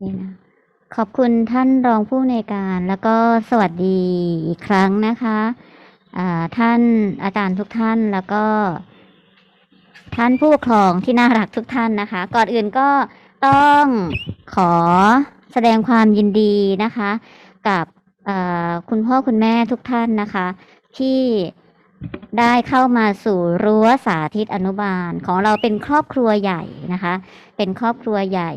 นี่นะขอบคุณท่านรองผู้ในการแล้วก็สวัสดีอีกครั้งนะคะท่านอาจารย์ทุกท่านแล้วก็ ท่านผู้ปกครองที่น่ารักทุกท่านนะคะ ก่อนอื่นก็ต้องขอแสดงความยินดีนะคะ กับคุณพ่อคุณแม่ทุกท่านนะคะ ที่ ได้เข้ามาสู่รั้วสาธิตอนุบาลของเราเป็นครอบครัวใหญ่นะคะ เป็นครอบครัวใหญ่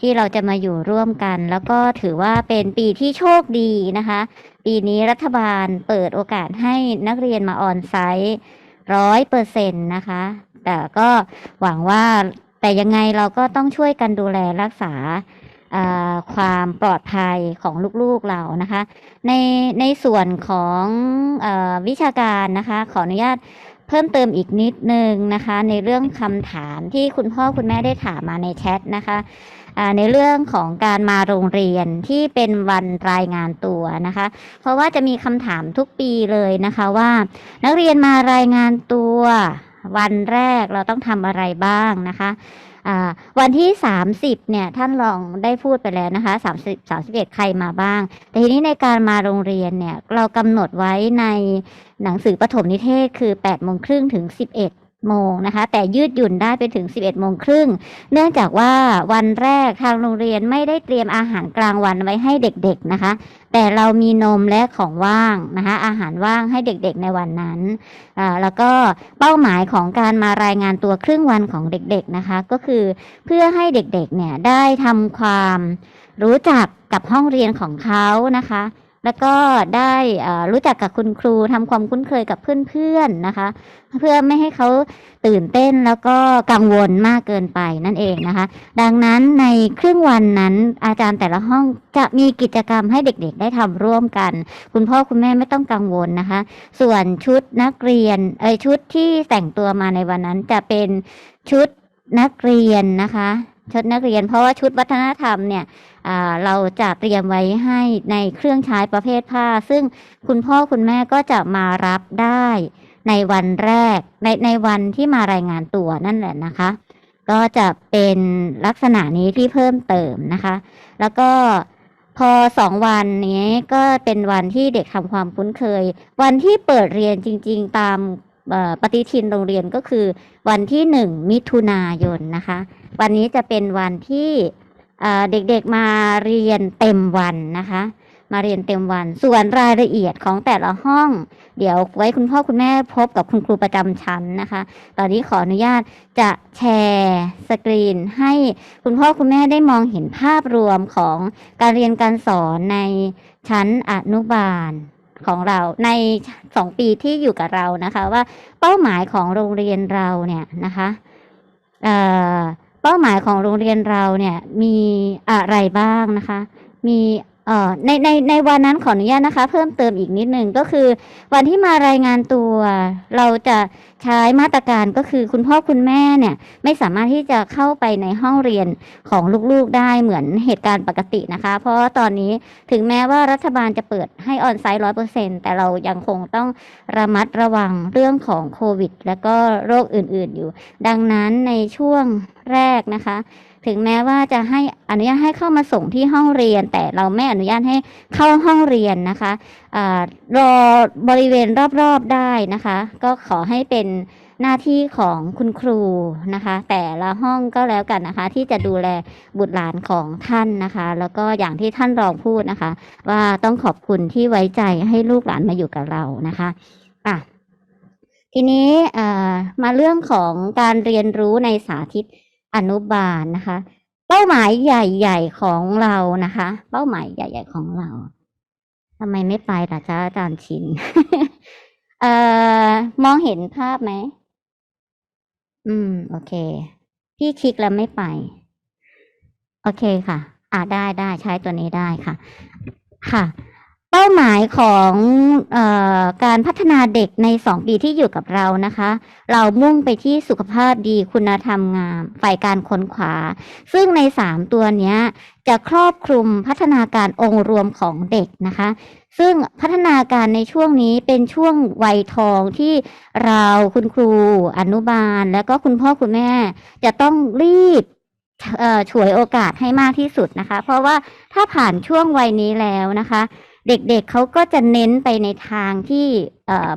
ที่เราจะมาอยู่ร่วมกัน แล้วก็ถือว่าเป็นปีที่โชคดีนะคะ ปีนี้รัฐบาลเปิดโอกาสให้นักเรียนมาออนไซต์ร้อยเปอร์เซ็นต์นะคะ แต่ก็หวังว่าแต่ยังไงเราก็ต้องช่วยกันดูแลรักษาอ่า ความปลอดภัยของลูกๆเรานะคะ ในในส่วนของอวิชาการนะคะ ขออนุญาตเพิ่มเติมอีกนิดนึงนะคะ ในเรื่องคำถามที่คุณพ่อคุณแม่ได้ถามมาในแชทนะคะในเรื่องของการมาโรงเรียนที่เป็นวันรายงานตัวนะคะ เพราะว่าจะมีคำถามทุกปีเลยนะคะว่า นักเรียนมารายงานตัว วันแรกเราต้องทำอะไรบ้างนะคะ วันที่ 30เนี่ยท่านรองได้พูดไปแล้วนะคะ30 31 ใครมาบ้าง แต่ทีนี้ในการมาโรงเรียนเนี่ยเรากำหนดไว้ในหนังสือปฐมนิเทศคือ8โมงครึ่งถึง 11โมงนะคะแต่ยืดหยุ่นได้ไปถึง 11โมงครึ่งเนื่องจากว่าวันแรกทางโรงเรียนไม่ได้เตรียมอาหารกลางวันไว้ให้เด็กๆนะคะ แต่เรามีนมและของว่างนะคะอาหารว่างให้เด็กๆในวันนั้นแล้วก็เป้าหมายของการมารายงานตัวครึ่งวันของเด็กๆนะคะ ก็คือเพื่อให้เด็กๆเนี่ยได้ทำความรู้จักกับห้องเรียนของเขานะคะ แล้วก็ได้รู้จักกับคุณครูทำความคุ้นเคยกับเพื่อนๆนะคะ เพื่อไม่ให้เขาตื่นเต้นแล้วก็กังวลมากเกินไปนั่นเองนะคะ ดังนั้นในครึ่งวันนั้นอาจารย์แต่ละห้องจะมีกิจกรรมให้เด็กๆ ได้ทำร่วมกัน คุณพ่อคุณแม่ไม่ต้องกังวลนะคะ ส่วนชุดนักเรียนเอยชุดที่แต่งตัวมาในวันนั้นจะเป็นชุดนักเรียนนะคะ ชุดนักเรียน เพราะว่าชุดวัฒนธรรมเนี่ยเราจะเตรียมไว้ให้ในเครื่องใช้ประเภทผ้า ซึ่งคุณพ่อคุณแม่ก็จะมารับได้ในวันแรกในในวันที่มารายงานตัวนั่นแหละนะคะ ก็จะเป็นลักษณะนี้ที่เพิ่มเติมนะคะ แล้วก็พอสองวันนี้ก็เป็นวันที่เด็กทำความคุ้นเคย วันที่เปิดเรียนจริง ๆ ตาม ปฏิทินโรงเรียนก็คือ วันที่หนึ่งมิถุนายนนะคะ วันนี้จะเป็นวันที่เด็กๆมาเรียนเต็มวันนะคะ มาเรียนเต็มวัน ส่วนรายละเอียดของแต่ละห้อง เดี๋ยวไว้คุณพ่อคุณแม่พบกับคุณครูประจำชั้นนะคะ ตอนนี้ขออนุญาตจะแชร์สกรีนให้คุณพ่อคุณแม่ได้มองเห็นภาพรวมของการเรียนการสอนในชั้นอนุบาล ของเราในสองปีที่อยู่กับเรานะคะ ว่าเป้าหมายของโรงเรียนเราเนี่ยนะคะเอ่อเป้าหมายของโรงเรียนเราเนี่ยมีอะไรบ้างนะคะ มี เอ่อในในในวันนั้นขออนุญาตนะคะ เพิ่มเติมอีกนิดนึงก็คือ วันที่มารายงานตัว เราจะใช้มาตรการก็คือคุณพ่อคุณแม่เนี่ยไม่สามารถที่จะเข้าไปในห้องเรียนของลูกๆได้เหมือนเหตุการณ์ปกตินะคะ เพราะว่าตอนนี้ถึงแม้ว่ารัฐบาลจะเปิดให้ออนไซต์ร้อยเปอร์เซ็นแต่เรายังคงต้องระมัดระวังเรื่องของโควิด และก็โรคอื่นๆอยู่ ดังนั้นในช่วงแรกนะคะ ถึงแม้ว่าจะให้อนุญาตให้เข้ามาส่งที่ห้องเรียน แต่เราไม่อนุญาตให้เข้าห้องเรียนนะคะอารอบริเวณรอบๆได้นะคะ ก็ขอให้เป็นหน้าที่ของคุณครูนะคะ แต่ละห้องก็แล้วกันนะคะ ที่จะดูแลบุตรหลานของท่านนะคะ แล้วก็อย่างที่ท่านรองพูดนะคะ ว่าต้องขอบคุณที่ไว้ใจให้ลูกหลานมาอยู่กับเรานะคะอะทีนี้มาเรื่องของการเรียนรู้ในสาธิต อนุบาลนะคะ เป้าหมายใหญ่ๆของเรานะคะ เป้าหมายใหญ่ ๆของเราทำไมไม่ไปล่ะจ๊ะอาจารย์ชินเอ่อมองเห็นภาพไหม อืม โอเค พี่คลิกแล้วไม่ไป โอเคค่ะ อ่าได้ได้ใช้ตัวนี้ได้ค่ะ ค่ะ เป้าหมายของอการพัฒนาเด็กในสองปีที่อยู่กับเรานะคะ เรามุ่งไปที่สุขภาพดีคุณธรรมงาม ฝ่ายการค้นขวา ซึ่งในสามตัวนี้จะครอบคลุมพัฒนาการองค์รวมของเด็กนะคะ ซึ่งพัฒนาการในช่วงนี้เป็นช่วงวัยทองที่เราคุณครูอนุบาล แล้วก็คุณพ่อคุณแม่ จะต้องรีบเฉวยโอกาสให้มากที่สุดนะคะ เพราะว่าถ้าผ่านช่วงวัยนี้แล้วนะคะ เด็กๆเขาก็จะเน้นไปในทางที่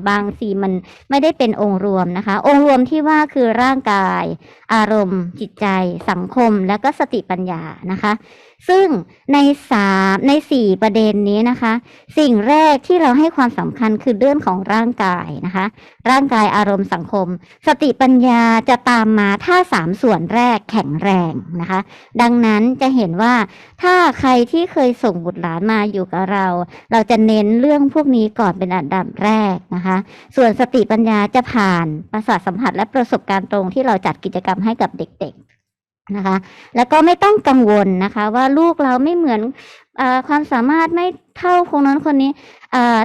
บางสีมันไม่ได้เป็นองค์รวมนะคะ องค์รวมที่ว่าคือร่างกาย อารมณ์ จิตใจ สังคม และก็สติปัญญานะคะ ซึ่งในสามในสี่ประเด็นนี้นะคะ สิ่งแรกที่เราให้ความสำคัญคือเรื่องของร่างกายนะคะ ร่างกายอารมณ์สังคม สติปัญญาจะตามมาถ้าสามส่วนแรกแข็งแรงนะคะ ดังนั้นจะเห็นว่าถ้าใครที่เคยส่งบุตรหลานมาอยู่กับเรา เราจะเน้นเรื่องพวกนี้ก่อนเป็นอันดับแรกนะคะ ส่วนสติปัญญาจะผ่านประสาทสัมผัสและประสบการณ์ตรงที่เราจัดกิจกรรมให้กับเด็ก ๆ นะคะ แล้วก็ไม่ต้องกังวลนะคะ ว่าลูกเราไม่เหมือนอความสามารถไม่เท่าคนนั้นคนนี้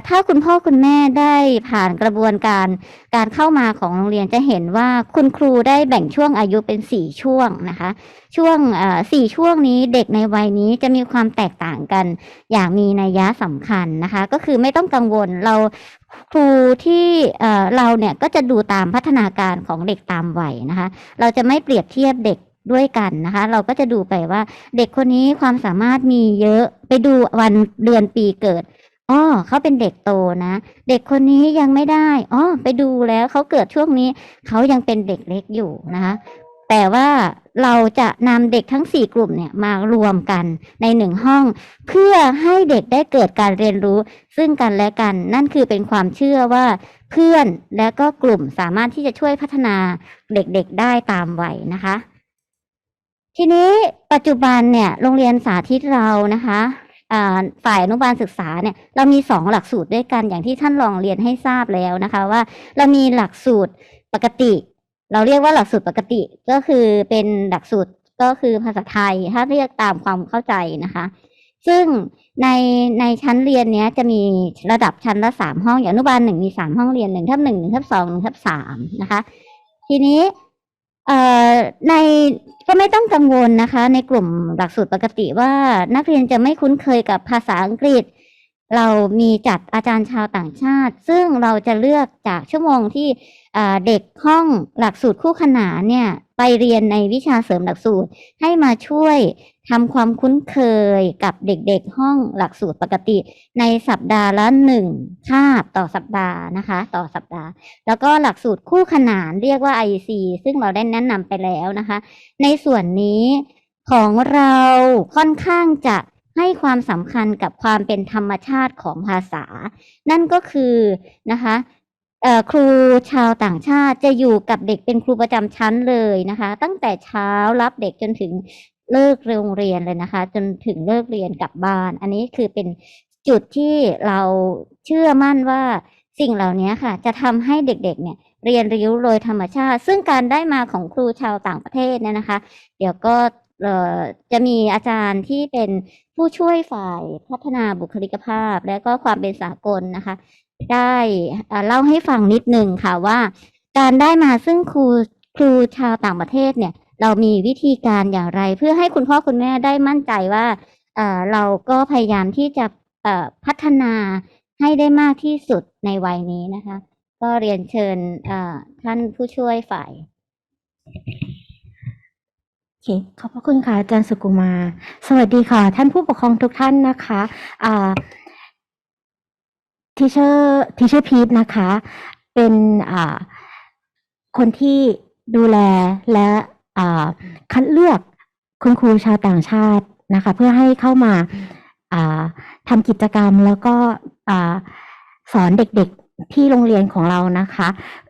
ถ้าคุณพ่อคุณแม่ได้ผ่านกระบวนการการเข้ามาของโรงเรียนจะเห็นว่าคุณครูได้แบ่งช่วงอายุเป็นสี่ช่วงนะคะ ช่วงสี่ช่วงนี้เด็กในวัยนี้จะมีความแตกต่างกัน อย่างมีนัยยะสำคัญนะคะ ก็คือไม่ต้องกังวลเราครูที่เราเนี่ยก็จะดูตามพัฒนาการของเด็กตามวัยนะคะ เราจะไม่เปรียบเทียบเด็ก ด้วยกันนะคะ เราก็จะดูไปว่าเด็กคนนี้ความสามารถมีเยอะไปดูวันเดือนปีเกิดอ๋อเขาเป็นเด็กโตนะ เด็กคนนี้ยังไม่ได้อ๋อไปดูแล้วเขาเกิดช่วงนี้เขายังเป็นเด็กเล็กอยู่นะคะแต่ว่าเราจะนำเด็กทั้งสี่กลุ่มเนี่ยมารวมกันในหนึ่งห้อง เพื่อให้เด็กได้เกิดการเรียนรู้ ซึ่งกันและกัน นั่นคือเป็นความเชื่อว่าเพื่อนและก็กลุ่มสามารถที่จะช่วยพัฒนาเด็กๆได้ตามวัยนะคะ ทีนี้ปัจจุบันเนี่ยโรงเรียนสาธิตเรานะคะฝ่ายอนุบาลศึกษาเนี่ยเรามีสองหลักสูตรด้วยกันอย่างที่ท่านรองเรียนให้ทราบแล้วนะคะว่าเรามีหลักสูตรปกติ เราเรียกว่าหลักสูตรปกติก็คือเป็นหลักสูตรก็คือภาษาไทยถ้าเรียกตามความเข้าใจนะคะ ซึ่งในในชั้นเรียนเนี้ยจะมีระดับชั้นละสามห้องอย่างอนุบาลหนึ่งมีสามห้องเรียนหนึ่งทับหนึ่งหนึ่งทับสองหนึ่งทับสามนะคะ ทีนี้ ในก็ไม่ต้องกังวลนะคะ ในกลุ่มหลักสูตรปกติว่านักเรียนจะไม่คุ้นเคยกับภาษาอังกฤษ เรามีจัดอาจารย์ชาวต่างชาติ ซึ่งเราจะเลือกจากชั่วโมงที่ เด็กห้องหลักสูตรคู่ขนานเนี่ยไปเรียนในวิชาเสริมหลักสูตรให้มาช่วยทำความคุ้นเคยกับเด็กๆห้องหลักสูตรปกติ ในสัปดาห์ละหนึ่งคาบต่อสัปดาห์นะคะ ต่อสัปดาห์ แล้วก็หลักสูตรคู่ขนานเรียกว่า IC ซึ่งเราได้แนะนำไปแล้วนะคะ ในส่วนนี้ของเราค่อนข้างจะให้ความสำคัญกับความเป็นธรรมชาติของภาษา นั่นก็คือนะคะ ครูชาวต่างชาติจะอยู่กับเด็กเป็นครูประจำชั้นเลยนะคะ ตั้งแต่เช้ารับเด็กจนถึงเลิกโรงเรียนเลยนะคะ จนถึงเลิกเรียนกลับบ้าน อันนี้คือเป็นจุดที่เราเชื่อมั่นว่าสิ่งเหล่านี้ค่ะ จะทำให้เด็กๆเนี่ยเรียนรู้โดยธรรมชาติ ซึ่งการได้มาของครูชาวต่างประเทศเนี่ยนะคะ เดี๋ยวก็จะมีอาจารย์ที่เป็นผู้ช่วยฝ่ายพัฒนาบุคลิกภาพ และก็ความเป็นสากลนะคะ ได้เล่าให้ฟังนิดนึงค่ะว่า การได้มาซึ่งครูครูชาวต่างประเทศเนี่ย เรามีวิธีการอย่างไร เพื่อให้คุณพ่อคุณแม่ได้มั่นใจว่าเออเราก็พยายามที่จะพัฒนาให้ได้มากที่สุดในวัยนี้นะคะ ก็เรียนเชิญท่านผู้ช่วยฝ่ายคขอบพระคุณค่ะอาจารย์สุกุมา สวัสดีค่ะ ท่านผู้ปกครองทุกท่านนะคะอ่า ทีเชอร์ทีเชอร์พีทนะคะ เป็นคนที่ดูแลและคัดเลือกคุณครูชาวต่างชาตินะคะ เพื่อให้เข้ามาทำกิจกรรมแล้วก็สอนเด็กๆที่โรงเรียนของเรานะคะ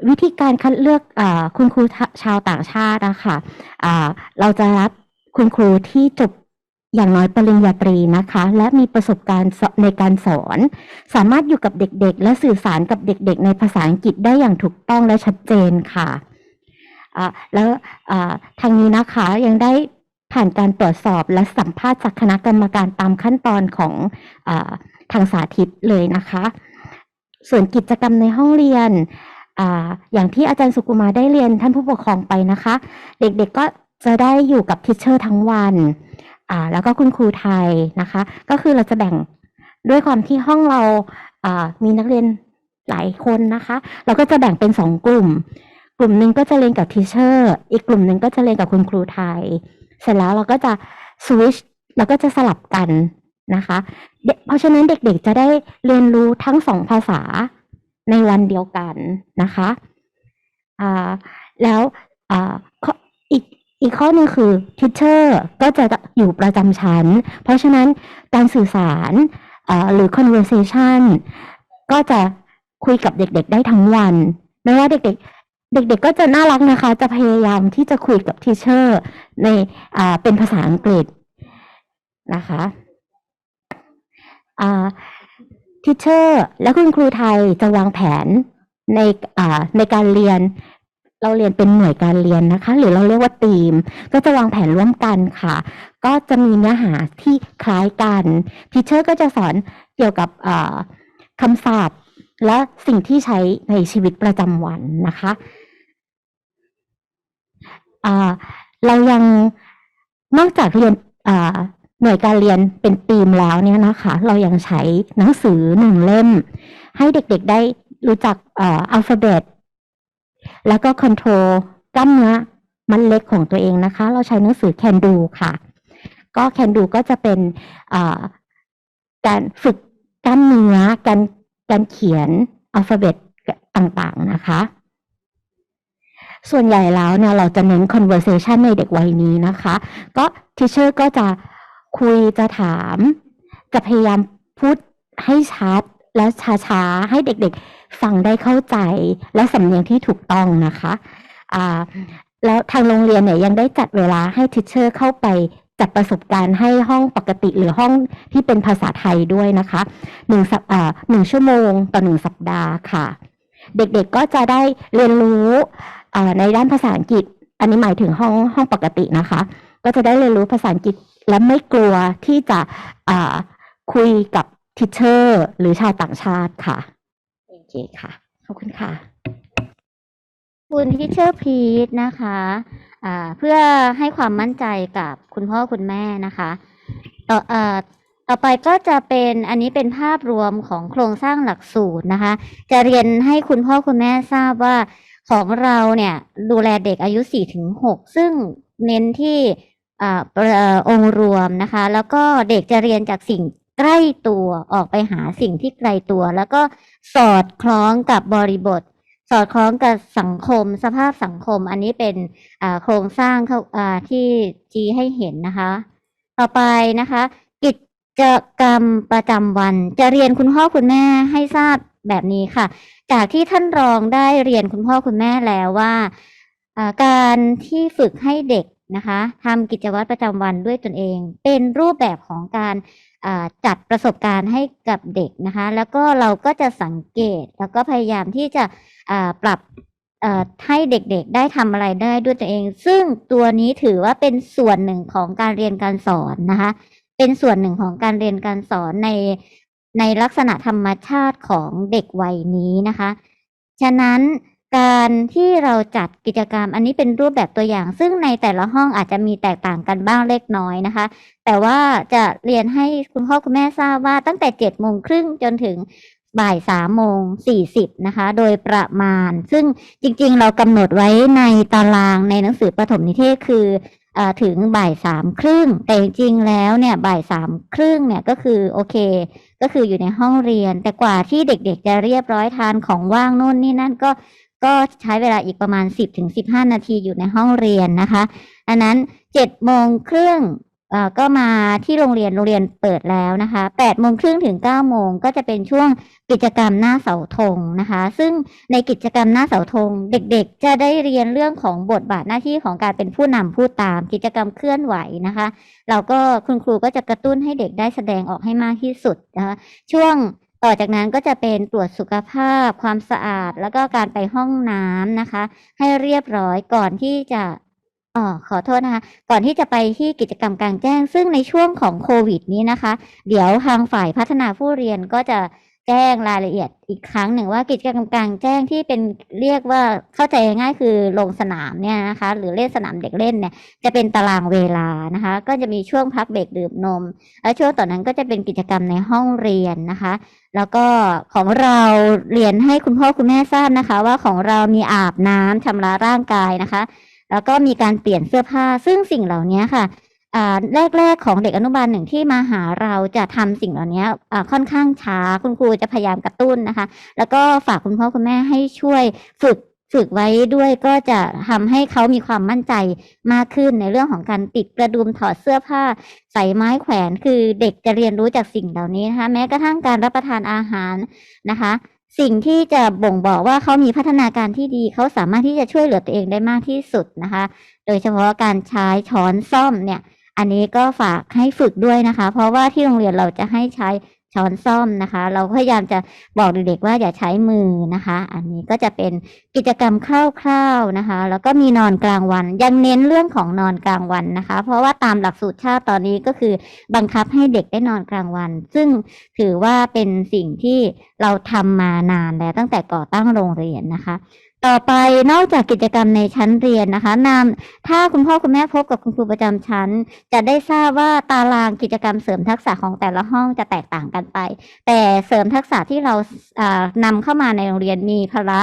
วิธีการคัดเลือกอคุณครูชาวต่างชาตินะคะอ่าเราจะรับคุณครูที่จบ อย่างน้อยปริญญาตรีนะคะ และมีประสบการณ์สในการสอน สามารถอยู่กับเด็กๆ และสื่อสารกับเด็กๆ ในภาษาอังกฤษได้อย่างถูกต้องและชัดเจนค่ะแล้วทางนี้นะคะยังได้ผ่านการตรวจสอบและสัมภาษณ์จากคณะกรรมการตามขั้นตอนของอทางสาธิตเลยนะคะ ส่วนกิจกรรมในห้องเรียนออย่างที่อาจารย์สุกุมาได้เรียนท่านผู้ปกครองไปนะคะ เด็กๆก็จะได้อยู่กับทิชเชอร์ทั้งวัน อ่าแล้วก็คุณครูไทยนะคะ ก็คือเราจะแบ่งด้วยความที่ห้องเราอ่ามีนักเรียนหลายคนนะคะ เราก็จะแบ่งเป็นสองกลุ่ม กลุ่มหนึ่งก็จะเรียนกับทิชเชอร์อีกกลุ่มหนึ่งก็จะเรียนกับคุณครูไทย เสร็จแล้วเราก็จะสวิชแล้วก็จะสลับกันนะคะ เพราะฉะนั้นเด็กๆจะได้เรียนรู้ทั้งสองภาษาในวันเดียวกันนะคะอ่าแล้ว อีกข้อหนึงคือทิเชอร์ก็จะอยู่ประจำชั้น เพราะฉะนั้นการสื่อสารหรือ conversation ก็จะคุยกับเด็กๆ ได้ทั้งวัน ไม่ว่าเด็กๆ เด็กๆ ก็จะน่ารักนะคะ จะพยายามที่จะคุยกับทีเชอร์ในเป็นภาษาอังกฤษนะคะทีเชอร์และคุณครูไทยจะวางแผนในในการเรียน เราเรียนเป็นหน่วยการเรียนนะคะ หรือเราเรียกว่าทีม ก็จะวางแผนร่วมกันค่ะ ก็จะมีเนื้อหาที่คล้ายกันทีเชอร์ก็จะสอนเกี่ยวกับคำศัพท์ และสิ่งที่ใช้ในชีวิตประจำวันนะคะเรายังนอกจากเรียนหน่วยการเรียนเป็นธีมแล้วเนี่ยนะคะ เรายังใช้หนังสือหนึ่งเล่ม ให้เด็กๆได้รู้จักอัลฟาเบต แล้วก็คอนโทรลกล้ามเนื้อมันเล็กของตัวเองนะคะ เราใช้หนังสือ Can Do ค่ะ ก็ Can Do ก็จะเป็นการฝึกกล้ามเนื้อการการเขียนอัลฟาเบตต่างๆนะคะ ส่วนใหญ่แล้วเนี่ยเราจะเน้น conversation ในเด็กวัยนี้นะคะ ก็ teacher ก็จะคุยจะถาม จะพยายามพูดให้ชัด และช้าๆ ให้เด็กๆ ฟังได้เข้าใจและสำเนียงที่ถูกต้องนะคะอ่าแล้วทางโรงเรียนเนี่ยยังได้จัดเวลาให้ทิชเชอร์เข้าไปจัดประสบการณ์ให้ห้องปกติหรือห้องที่เป็นภาษาไทยด้วยนะคะหนึ่งสัปอ่าหนึ่งชั่วโมงต่อหนึ่งสัปดาห์ค่ะ เด็กๆก็จะได้เรียนรู้ในด้านภาษาอังกฤษ อันนี้หมายถึงห้องห้องปกตินะคะ ก็จะได้เรียนรู้ภาษาอังกฤษและไม่กลัวที่จะคุยกับ ทิเชอร์หรือชาวต่างชาติค่ะ โอเคค่ะ ขอบคุณค่ะ คุณทิเชอร์พีทนะคะอ่าเพื่อให้ความมั่นใจกับคุณพ่อคุณแม่นะคะต่อเอ่อต่อไปก็จะเป็นอันนี้เป็นภาพรวมของโครงสร้างหลักสูตรนะคะ จะเรียนให้คุณพ่อคุณแม่ทราบว่าของเราเนี่ยดูแลเด็กอายุ 4-6 ซึ่งเน้นที่อ่าเอ่อองค์รวมนะคะ แล้วก็เด็กจะเรียนจากสิ่ง ใกล้ตัวออกไปหาสิ่งที่ไกลตัว แล้วก็สอดคล้องกับบริบท สอดคล้องกับสังคม สภาพสังคม อันนี้เป็นโครงสร้างเขาที่จีให้เห็นนะคะ ต่อไปนะคะ กิจกรรมประจำวัน จะเรียนคุณพ่อคุณแม่ให้ทราบแบบนี้ค่ะ จากที่ท่านรองได้เรียนคุณพ่อคุณแม่แล้วว่าการที่ฝึกให้เด็ก นะคะทำกิจวัตรประจำวันด้วยตนเอง เป็นรูปแบบของการจัดประสบการณ์ให้กับเด็กนะคะ แล้วก็เราก็จะสังเกตแล้วก็พยายามที่จะปรับให้เด็กๆ ได้ทำอะไรได้ด้วยตัวเอง ซึ่งตัวนี้ถือว่าเป็นส่วนหนึ่งของการเรียนการสอนนะคะ เป็นส่วนหนึ่งของการเรียนการสอนในในลักษณะธรรมชาติของเด็กวัยนี้นะคะ ฉะนั้น การที่เราจัดกิจกรรม อันนี้เป็นรูปแบบตัวอย่าง ซึ่งในแต่ละห้องอาจจะมีแตกต่างกันบ้างเล็กน้อยนะคะ แต่ว่าจะเรียนให้คุณพ่อคุณแม่ทราบว่าตั้งแต่เจ็ดโมงครึ่งจนถึงบ่ายสามโมงสี่สิบนะคะ โดยประมาณ ซึ่งจริงๆ เรากำหนดไว้ในตารางในหนังสือประถมนิเทศคือออถึงบ่ายสามครึ่ง แต่จริงๆ แล้วเนี่ยบ่ายสามครึ่งเนี่ยก็คือโอเค ก็คืออยู่ในห้องเรียน แต่กว่าที่เด็กๆ จะเรียบร้อยทานของว่างนู่นนี่นั่นก็ ก็ใช้เวลาอีกประมาณสิบถึงสิบห้านาทีอยู่ในห้องเรียนนะคะอันนั้นเจ็ดโมงครึ่งเอ่อก็มาที่โรงเรียนโรงเรียนเปิดแล้วนะคะแปดโมงครึ่งถึงเก้าโมงก็จะเป็นช่วงกิจกรรมหน้าเสาธงนะคะ ซึ่งในกิจกรรมหน้าเสาธงเด็กๆ จะได้เรียนเรื่องของบทบาทหน้าที่ของการเป็นผู้นำผู้ตาม กิจกรรมเคลื่อนไหวนะคะเราก็คุณครูก็จะกระตุ้นให้เด็กได้แสดงออกให้มากที่สุดนะคะช่วง ต่อจากนั้นก็จะเป็นตรวจสุขภาพ ความสะอาด แล้วก็การไปห้องน้ำนะคะ ให้เรียบร้อยก่อนที่จะอ๋อขอโทษนะคะ ก่อนที่จะไปที่กิจกรรมกลางแจ้ง ซึ่งในช่วงของโควิดนี้นะคะ เดี๋ยวทางฝ่ายพัฒนาผู้เรียนก็จะ แจ้งรายละเอียดอีกครั้งหนึ่งว่ากิจกรรมกลางแจ้งที่เป็นเรียกว่าเข้าใจง่ายคือลงสนามเนี่ยนะคะ หรือเล่นสนามเด็กเล่นเนี่ยจะเป็นตารางเวลานะคะ ก็จะมีช่วงพักเบรกดื่มนม แล้วช่วงต่อนนั้นก็จะเป็นกิจกรรมในห้องเรียนนะคะ แล้วก็ของเราเรียนให้คุณพ่อคุณแม่ทราบนะคะ ว่าของเรามีอาบน้ำชำระร่างกายนะคะ แล้วก็มีการเปลี่ยนเสื้อผ้าซึ่งสิ่งเหล่านี้ค่ะ แรก ๆ ของเด็กอนุบาลหนึ่งที่มาหาเราจะทำสิ่งเหล่านี้ค่อนข้างช้าคุณครูจะพยายามกระตุ้นนะคะ แล้วก็ฝากคุณพ่อคุณแม่ให้ช่วยฝึกฝึกไว้ด้วยก็จะทำให้เขามีความมั่นใจมากขึ้นในเรื่องของการติดกระดุมถอดเสื้อผ้า ใส่ไม้แขวนคือเด็กจะเรียนรู้จากสิ่งเหล่านี้นะคะแม้กระทั่งการรับประทานอาหารนะคะ สิ่งที่จะบ่งบอกว่าเขามีพัฒนาการที่ดีเขาสามารถที่จะช่วยเหลือตัวเองได้มากที่สุดนะคะ โดยเฉพาะการใช้ช้อนซ่อมเนี่ย อันนี้ก็ฝากให้ฝึกด้วยนะคะ เพราะว่าที่โรงเรียนเราจะให้ใช้ช้อนซ่อมนะคะ เราพยายามจะบอกเด็กๆว่าอย่าใช้มือนะคะ อันนี้ก็จะเป็นกิจกรรมคร่าวๆนะคะ แล้วก็มีนอนกลางวัน ยังเน้นเรื่องของนอนกลางวันนะคะ เพราะว่าตามหลักสูตรชาติตอนนี้ก็คือบังคับให้เด็กได้นอนกลางวัน ซึ่งถือว่าเป็นสิ่งที่เราทำมานานแล้วตั้งแต่ก่อตั้งโรงเรียนนะคะ ต่อไปนอกจากกิจกรรมในชั้นเรียนนะคะนำถ้าคุณพ่อคุณแม่พบกับคุณครูประจำชั้น จะได้ทราบว่าตารางกิจกรรมเสริมทักษะของแต่ละห้องจะแตกต่างกันไป แต่เสริมทักษะที่เราอ่านำเข้ามาในโรงเรียนมีพละ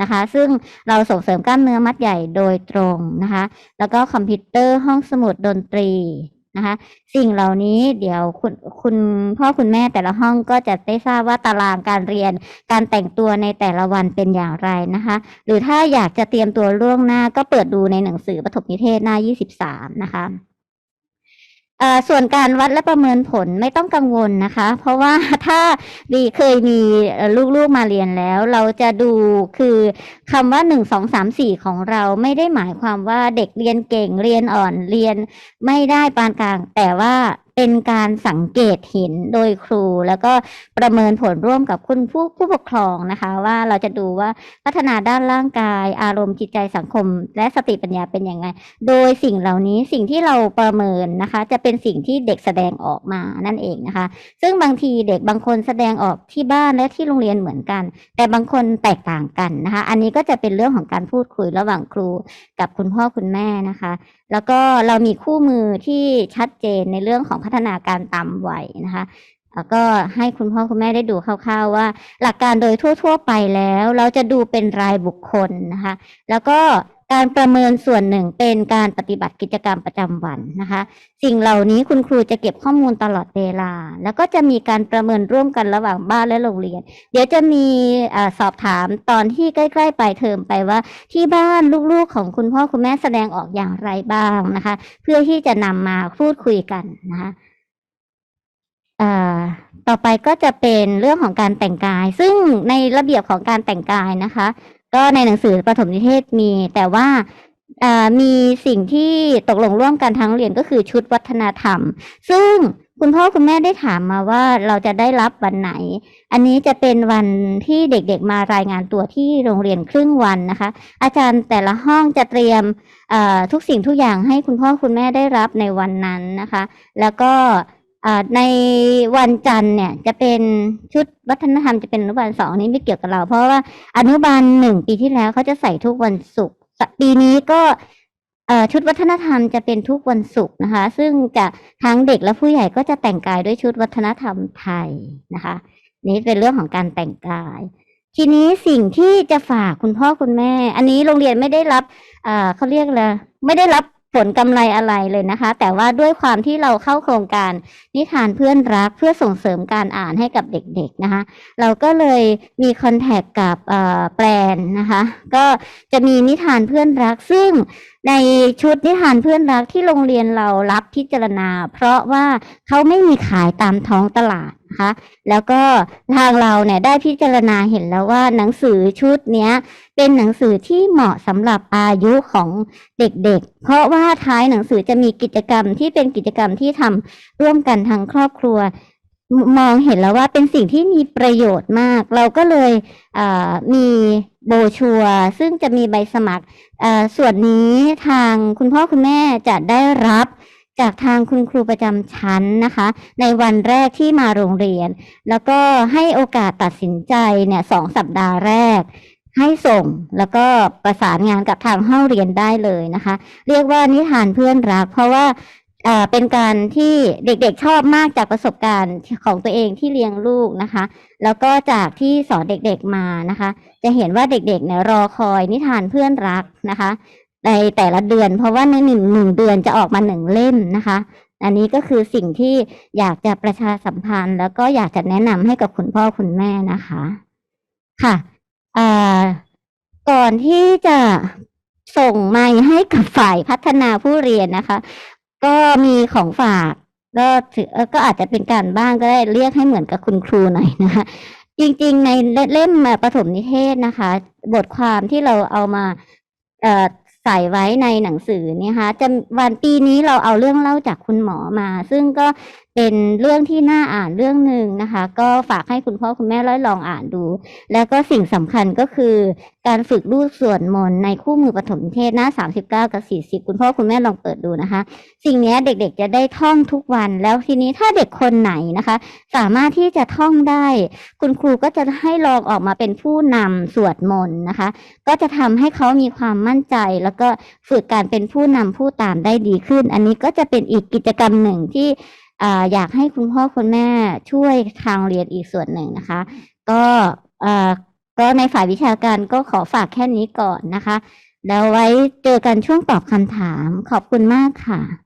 นะคะ ซึ่งเราส่งเสริมกล้ามเนื้อมัดใหญ่โดยตรงนะคะ แล้วก็คอมพิวเตอร์ห้องสมุดดนตรี นะคะ สิ่งเหล่านี้เดี๋ยวคุณคุณพ่อคุณแม่แต่ละห้องก็จะได้ทราบว่าตารางการเรียนการแต่งตัวในแต่ละวันเป็นอย่างไรนะคะ หรือถ้าอยากจะเตรียมตัวล่วงหน้าก็เปิดดูในหนังสือปฐมนิเทศหน้า 23 นะคะ ส่วนการวัดและประเมินผลไม่ต้องกังวลนะคะ เพราะว่าถ้าดีเคยมีลูกๆมาเรียนแล้ว เราจะดูคือคำว่าหนึ่งสองสามสี่ของเราไม่ได้หมายความว่าเด็กเรียนเก่งเรียนอ่อนเรียนไม่ได้ปานกลาง แต่ว่า เป็นการสังเกตเห็นโดยครู แล้วก็ประเมินผลร่วมกับคุณผู้ผู้ปกครองนะคะ ว่าเราจะดูว่าพัฒนาด้านร่างกาย อารมณ์จิตใจสังคม และสติปัญญาเป็นยังไง โดยสิ่งเหล่านี้สิ่งที่เราประเมินนะคะ จะเป็นสิ่งที่เด็กแสดงออกมานั่นเองนะคะ ซึ่งบางทีเด็กบางคนแสดงออกที่บ้านและที่โรงเรียนเหมือนกัน แต่บางคนแตกต่างกันนะคะ อันนี้ก็จะเป็นเรื่องของการพูดคุยระหว่างครูกับคุณพ่อคุณแม่นะคะ แล้วก็เรามีคู่มือที่ชัดเจนในเรื่องของพัฒนาการตามวัยนะคะแล้วก็ให้คุณพ่อคุณแม่ได้ดูคร่าวๆว่า หลักการโดยทั่ว ๆ ไปแล้ว เราจะดูเป็นรายบุคคลนะคะ แล้วก็ การประเมินส่วนหนึ่งเป็นการปฏิบัติกิจกรรมประจำวันนะคะ สิ่งเหล่านี้คุณครูจะเก็บข้อมูลตลอดเวลา แล้วก็จะมีการประเมินร่วมกันระหว่างบ้านและโรงเรียน เดี๋ยวจะมีอสอบถามตอนที่ใกล้ๆปลายเทอมไปว่า ที่บ้านลูกๆของคุณพ่อคุณแม่แสดงออกอย่างไรบ้างนะคะ เพื่อที่จะนำมาพูดคุยกันนะคะต่อไปก็จะเป็นเรื่องของการแต่งกาย ซึ่งในระเบียบของการแต่งกายนะคะ ก็ในหนังสือประถมนิเทศมี แต่ว่ามีสิ่งที่ตกลงร่วมกันทั้งเรียนก็คือชุดวัฒนธรรม ซึ่งคุณพ่อคุณแม่ได้ถามมาว่าเราจะได้รับวันไหน อันนี้จะเป็นวันที่เด็กๆมารายงานตัวที่โรงเรียนครึ่งวันนะคะ อาจารย์แต่ละห้องจะเตรียมทุกสิ่งทุกอย่างให้คุณพ่อคุณแม่ได้รับในวันนั้นนะคะ แล้วก็ ในวันจันทร์เนี่ยจะเป็นชุดวัฒนธรรมจะเป็นอนุบาลสองนี้ไม่เกี่ยวกับเรา เพราะว่าอนุบาลหนึ่งปีที่แล้วเขาจะใส่ทุกวันศุกร์ปีนี้ก็ชุดวัฒนธรรมจะเป็นทุกวันศุกร์นะคะ ซึ่งจะทั้งเด็กและผู้ใหญ่ก็จะแต่งกายด้วยชุดวัฒนธรรมไทยนะคะ นี่เป็นเรื่องของการแต่งกาย ทีนี้สิ่งที่จะฝากคุณพ่อคุณแม่ อันนี้โรงเรียนไม่ได้รับเอ่อเขาเรียกอะไรไม่ได้รับ ผลกำไรอะไรเลยนะคะ แต่ว่าด้วยความที่เราเข้าโครงการนิทานเพื่อนรักเพื่อส่งเสริมการอ่านให้กับเด็กๆนะคะ เราก็เลยมีคอนแทคกับแปลนนะคะ ก็จะมีนิทานเพื่อนรักซึ่ง ในชุดนิทานเพื่อนรักที่โรงเรียนเรารับพิจารณา เพราะว่าเขาไม่มีขายตามท้องตลาดนะคะแล้วก็ทางเราเนี่ยได้พิจารณาเห็นแล้วว่าหนังสือชุดเนี้ยเป็นหนังสือที่เหมาะสำหรับอายุของเด็กๆ เพราะว่าท้ายหนังสือจะมีกิจกรรมที่เป็นกิจกรรมที่ทำร่วมกันทั้งครอบครัว มองเห็นแล้วว่าเป็นสิ่งที่มีประโยชน์มาก เราก็เลยมีโบชัว ซึ่งจะมีใบสมัครส่วนนี้ทางคุณพ่อคุณแม่จะได้รับจากทางคุณครูประจำชั้นนะคะ ในวันแรกที่มาโรงเรียน แล้วก็ให้โอกาสตัดสินใจเนี่ยสองสัปดาห์แรก ให้ส่งแล้วก็ประสานงานกับทางห้องเรียนได้เลยนะคะ เรียกว่านิทานเพื่อนรัก เพราะว่า เป็นการที่เด็กๆชอบมากจากประสบการณ์ของตัวเองที่เลี้ยงลูกนะคะ แล้วก็จากที่สอนเด็กๆมานะคะ จะเห็นว่าเด็กๆเนี่ยรอคอยนิทานเพื่อนรักนะคะ ในแต่ละเดือน เพราะว่าในหนึ่งหนึ่งเดือนจะออกมาหนึ่งเล่มนะคะ อันนี้ก็คือสิ่งที่อยากจะประชาสัมพันธ์ แล้วก็อยากจะแนะนำให้กับคุณพ่อคุณแม่นะคะค่ะก่อนที่จะส่งไมค์ให้กับฝ่ายพัฒนาผู้เรียนนะคะ ก็มีของฝาก ก็ถือก็อาจจะเป็นการบ้านก็ได้เรียกให้เหมือนกับคุณครูหน่อยนะคะจริงๆ ในเล่มประถมนิเทศนะคะ บทความที่เราเอามาใส่ไว้ในหนังสือเนี่ยคะจะวันปีนี้เราเอาเรื่องเล่าจากคุณหมอมา ซึ่งก็เป็นเรื่องที่น่าอ่านเรื่องหนึ่งนะคะ ก็ฝากให้คุณพ่อคุณแม่ร้อยลองอ่านดู แล้วก็สิ่งสำคัญก็คือ การฝึกรูดส่วนมนต์ในคู่มือปฐมเทศหน้า 39 กับ 40 คุณพ่อคุณแม่ลองเปิดดูนะคะ สิ่งนี้เด็กๆจะได้ท่องทุกวัน แล้วทีนี้ถ้าเด็กคนไหนนะคะ สามารถที่จะท่องได้ คุณครูก็จะให้ลองออกมาเป็นผู้นำสวดมนต์นะคะ ก็จะทำให้เขามีความมั่นใจ แล้วก็ฝึกการเป็นผู้นำผู้ตามได้ดีขึ้น อันนี้ก็จะเป็นอีกกิจกรรมหนึ่งที่ออยากให้คุณพ่อคุณแม่ช่วยทางเรียนอีกส่วนหนึ่งนะคะ ก็อ่อ ก็ในฝ่ายวิชาการก็ขอฝากแค่นี้ก่อนนะคะ แล้วไว้เจอกันช่วงตอบคำถามขอบคุณมากค่ะ